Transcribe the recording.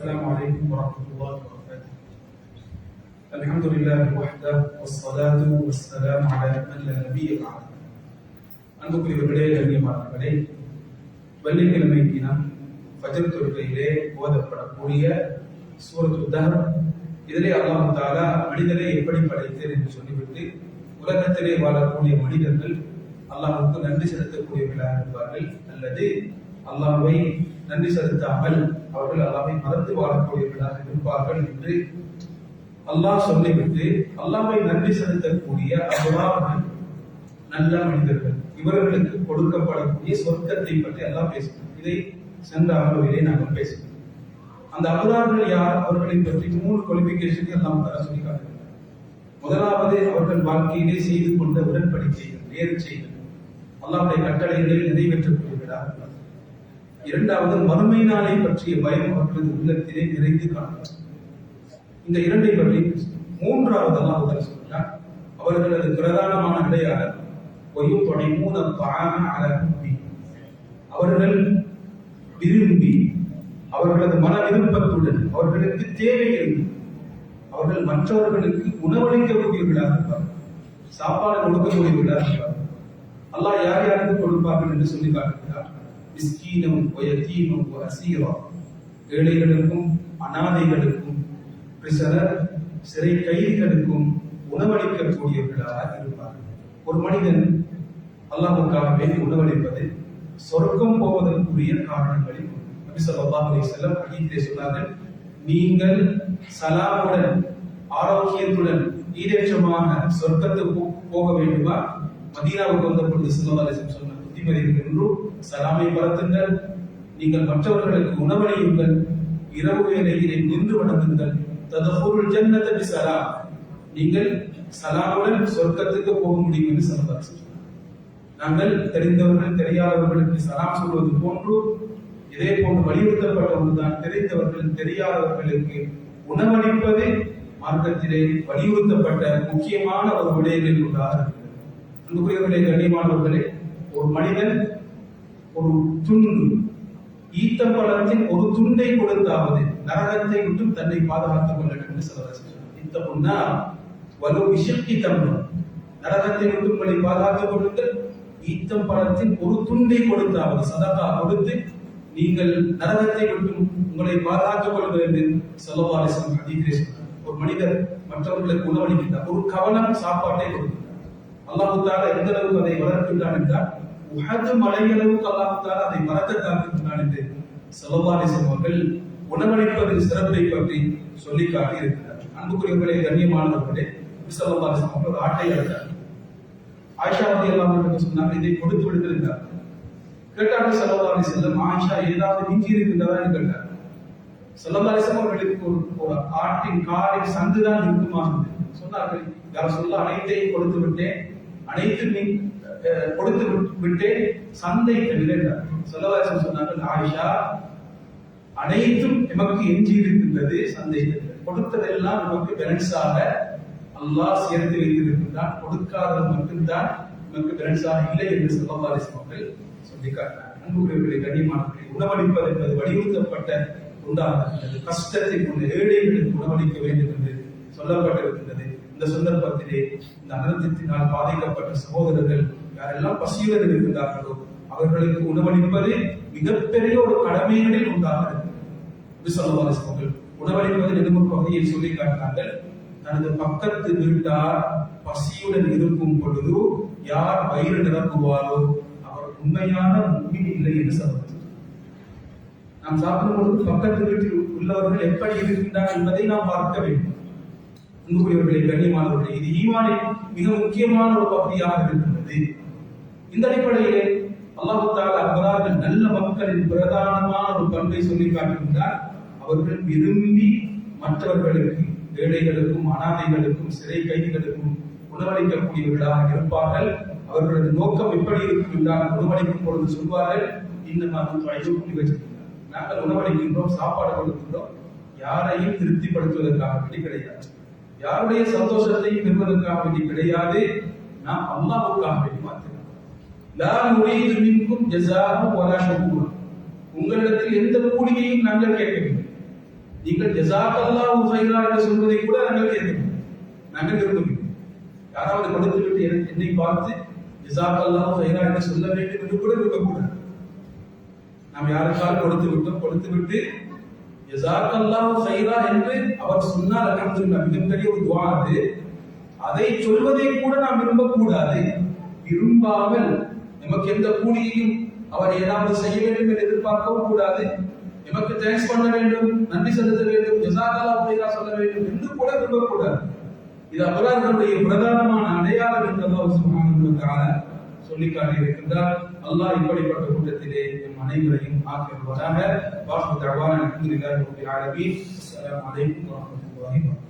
السلام عليكم ورحمة الله وبركاته الحمد لله وحده والصلاة والسلام على من لا نبي بعد அன்புக்குரியவர்களே கண்ணியமானவர்களே வெள்ளிக்கிழமை தினம் ஃபஜர் தொழுகையிலே ஓதப்படக்கூடிய சூரத்து தஹர் இதிலே அல்லாஹ் தாலா மனிதரை எப்படி படைத்தேன் என்று சொல்லிவிட்டு உலகத்திலே வாழக்கூடிய மனிதர்கள் அல்லாஹ்வுக்கு நன்றி செலுத்தக்கூடியவர்களாக இருப்பார்கள் அல்லது அல்லாஹ்வை நன்றி செலுத்தாமல் அவர்கள் அல்லாமை மறந்து வாழக்கூடியவர்களாக இருப்பார்கள் என்று அல்லாஹ் சொல்லிவிட்டு அல்லாமை நன்றி செலுத்தக்கூடிய அபரார்கள் நல்ல மனிதர்கள் இவர்களுக்கு கொடுக்கப்படக்கூடிய சொர்க்கத்தை பற்றி எல்லாம் பேசுகிறோம் இதை சென்ற அமர்விலே நாங்கள் பேசுகிறோம். அந்த அபராதங்கள் யார்? அவர்களை பற்றி மூணு குவாலிபிகேஷன் எல்லாம் தர சொல்லி முதலாவது அவர்கள் வாழ்க்கையிலே செய்து கொண்ட உடன்படிக்கைகள் நேர்ச்சைகள் அல்லாவுடைய கட்டளைகளை நிறைவேற்றக்கூடியவர்களாக இரண்டாவது மறுமை நாளை பற்றிய பயம் அவர்களது உள்ளத்திலே நிறைந்து காணும் இந்த இரண்டை பற்றி மூன்றாவது அல்லாஹுடன் சொல்கிறார். அவர்களது பிரதானமான விடையாளர் ஒயும் படி மூணு பான அழகும்பி அவர்கள் விரும்பி அவர்களது மன விருப்பத்துடன் அவர்களுக்கு தேவையில் அவர்கள் மற்றவர்களுக்கு உணவளிக்கக்கூடியவர்களாக இருப்பார் சாப்பாடு கொடுக்கக்கூடியவர்களாக இருப்பார் அல்லாஹ் யார் யாருக்கு கொடுப்பார்கள் என்று சொல்லி காட்டுகிறார்? மிஸ்கீனம் ஒயத்தீமம் அசீரா ஏழைகளுக்கும் அனாதைகளுக்கும் பிரிசனர் சிறை கைதிகளுக்கும் உணவளிக்கக்கூடியவர்களாக இருப்பார்கள் ஒரு மனிதன் அல்லாஹ்வுக்காக வேண்டி உணவளிப்பது சொர்க்கம் போவதற்குரிய காரணங்களில் நபி ஸல்லல்லாஹு அலி செல்லம் அகித்தே சொன்னார்கள் நீங்கள் சலாமுடன் ஆரோக்கியத்துடன் ஈரேற்றமாக சொர்க்கத்துக்கு போ- போக வேண்டுமா? மதீனாவுக்கு வந்த பொழுது ஸல்லல்லாஹு அலைஹி புத்திமதி சலாமை பரத்துங்கள். நீங்கள் மற்றவர்களுக்கு உணவளியுங்கள் இரவு வேலையிலே நின்று வணங்குங்கள். ததஹுருல் ஜன்னத சலா நீங்கள் சலாமுடன் சொர்க்கத்துக்கு போக முடியும் என்று ஸல்லல்லாஹு நாங்கள் தெரிந்தவர்கள் தெரியாதவர்களுக்கு சலாம் சொல்வது போன்று இதே போன்று வலியுறுத்தப்பட்ட ஒன்றுதான் தெரிந்தவர்கள் தெரியாதவர்களுக்கு உணவளிப்பது மார்க்கத்திலே வலியுறுத்தப்பட்ட முக்கியமான ஒரு விடயங்களில் ஒன்றாக இருக்கிறது. அன்புக்குரியவர்களே கண்ணியமானவர்களே ஒரு மனிதன் ஒரு துண்டு ஈத்தப்பழத்தின் ஒரு துண்டை கொடுத்தாவது நரகத்தை விட்டு தன்னை பாதுகாத்துக் கொள்ளட்டும் என்று சொல்கிறார் ஈத்த பொண்ணா வலு விஷயத்தி தம்பம் நரகத்தை விட்டு உங்களை பாதுகாத்துக் கொள்ளுங்கள். ஈத்தம் பழத்தின் ஒரு துண்டை கொடுத்தாவது சதகா கொடுத்து நீங்கள் நரகத்தை விட்டு உங்களை பாதுகாத்துக் கொள்ளுங்கள் என்று சொல்லவாரிசம் அதிகரிச்சு ஒரு மனிதர் மற்றவர்களுக்கு உணவளிக்கின்றார். ஒரு கவனம் சாப்பாட்டை கொடுக்கும் அல்லாஹு எந்த அளவுக்கு அதை வளர்க்கின்றான் என்றால் உகது மலையளவுக்கு அல்லாஹு தாலா அதை வளர்க்கத்தான் என்று செலவாரிசம் அவர்கள் உணவளிப்பதின் சிறப்பை பற்றி சொல்லி காட்டியிருக்கிறார் அன்புக்குரியவர்களே கண்ணியமானவர்களே செலவாரிசம் அவர்கள் ஆட்டை அழைத்தார் ஆயிஷா ரதி எல்லாம் சொன்னாங்க இதை கொடுத்து விடுத்திருந்தார் கேட்டார்கள் செலவாரி செல்லம் ஆயிஷா ஏதாவது மிஞ்சி இருக்கின்றதா என்று கேட்டார். செல்லதாரிசம் அவர்களுக்கு ஒரு ஆட்டின் காலின் சந்துதான் இருக்குமா சொன்னார்கள். யார் சொல்ல அனைத்தையும் கொடுத்து விட்டேன். அனைத்து அஹ், கொடுத்து விட்டு- விட்டேன். சந்தை தவிர செல்லதாரிசம் சொன்னார்கள் ஆயிஷா அனைத்தும் எமக்கு எஞ்சி இருக்கின்றது சந்தை கொடுத்ததெல்லாம் நமக்கு பேலன்ஸாக அல்லாஹ் சேர்த்து வைத்திருக்கின்றான். கொடுக்காதது மட்டும்தான் நமக்கு பேலன்ஸாக இல்லை என்று செல்லதாரிசம் அவர்கள் சொல்லிக்காட்டினார் அன்புக்குரியவர்களை கண்ணியமானவர்களை உணவளிப்பது என்பது வலியுறுத்தப்பட்ட உண்டாகிறது கஷ்டத்தை கொண்டு ஏழைகளுக்கு உணவளிக்க வேண்டும். சந்தர்ப்பத்திலே இந்த அனர்த்தத்தினால் பாதிக்கப்பட்ட சகோதரர்கள் யாரெல்லாம் பசியுடன் இருக்கின்றார்களோ அவர்களுக்கு உணவளிப்பது மிகப்பெரிய ஒரு கடமைகளில் உண்டாக இருக்கிறது உணவளிப்பதில் எதிர்ப்பு வகையை சொல்லி காட்டினார்கள். தனது பக்கத்து வீட்டார் பசியுடன் இருக்கும் பொழுது யார் வயிறு நிரப்புவாரோ அவர் உண்மையான முக்மீன் இல்லை என்று சொல்வது நாம் சாப்பிடும் பொழுது பக்கத்து வீட்டில் உள்ளவர்கள் எப்படி இருக்கின்றார் என்பதை நாம் பார்க்க வேண்டும். அன்புக்குரியவர்களே கண்ணியமானவர்களே இது ஈமானின் மிக முக்கியமான ஒரு பகுதியாக இருக்கின்றது. இந்த அடிப்படையிலே அல்லாஹு தாலா அபரார்கள் நல்ல மக்களின் பிரதானமான ஒரு பண்பை சொல்லி காட்டுகின்றார். அவர்கள் விரும்பி மற்றவர்களுக்கு ஏழைகளுக்கும் அனாதைகளுக்கும் சிறை கைதிகளுக்கும் உணவளிக்கக்கூடியவர்களாக இருப்பார்கள். அவர்களது நோக்கம் எப்படி இருக்கும் என்றால் உணவளிக்கும் பொழுது சொல்வார்கள் இன்னும் வச்சிருக்கிறார். நாங்கள் உணவளிக்கின்றோம் சாப்பாடு கொடுக்கின்றோம். யாரையும் திருப்திப்படுத்துவதற்காக கிடையாது. யாருடைய சந்தோஷத்தையும் பெறுவதற்காக வேண்டி கிடையாது. நாம் அல்லாவுக்காக வேண்டி மாத்திரம். லா நுரீது மின்கும் ஜஸாஅ வலா ஷுக்கூரா உங்களிடத்தில் எந்த கூலியையும் நாங்கள் கேட்கவில்லை. நீங்கள் ஜசாக்கல்லாஹு ஹைரா என்று சொல்வதை கூட நாங்கள் கேட்கவில்லை. நாங்கள் விரும்பவில்லை. யாராவது கொடுத்து விட்டு என்னை பார்த்து ஜசாக்கல்லாஹு ஹைரா என்று சொல்ல வேண்டும் என்று கூட விரும்பக்கூடாது. நாம் யாருக்காவது கொடுத்து விட்டோம் கொடுத்து விட்டு ஜசாக்கல்லாஹு ஹைரா என்று அவர் சொன்னார் அல்ஹம்துலில்லாஹ் மிகப்பெரிய ஒரு துவா அது. அதை சொல்வதை கூட நாம் விரும்பக்கூடாது. விரும்பாமல் நமக்கு எந்த கூலியையும் அவர் ஏதாவது செய்ய வேண்டும் என்று எதிர்பார்க்கவும் கூடாது. எமக்கு தேங்க்ஸ் பண்ண வேண்டும் நன்றி செலுத்த வேண்டும் ஜசாகலா சைரா சொல்ல வேண்டும் என்று கூட விரும்பக்கூடாது. இது அபராதனுடைய பிரதானமான அடையாளம் என்று அல்லாஹ் சுப்ஹானஹு வ தஆலா சொல்லி காட்டியிருக்கின்றார் அல்லாஹ் இப்படிப்பட்ட கூட்டத்திலே நம் அனைவரையும் ஆக்கிடுவாராக வாஹு தஅவானா அல்ஹம்துலில்லாஹி ரப்பில் ஆலமீன் அஸ்ஸலாமு அலைக்கும் வரஹ்மத்துல்லாஹி வபரகாத்துஹு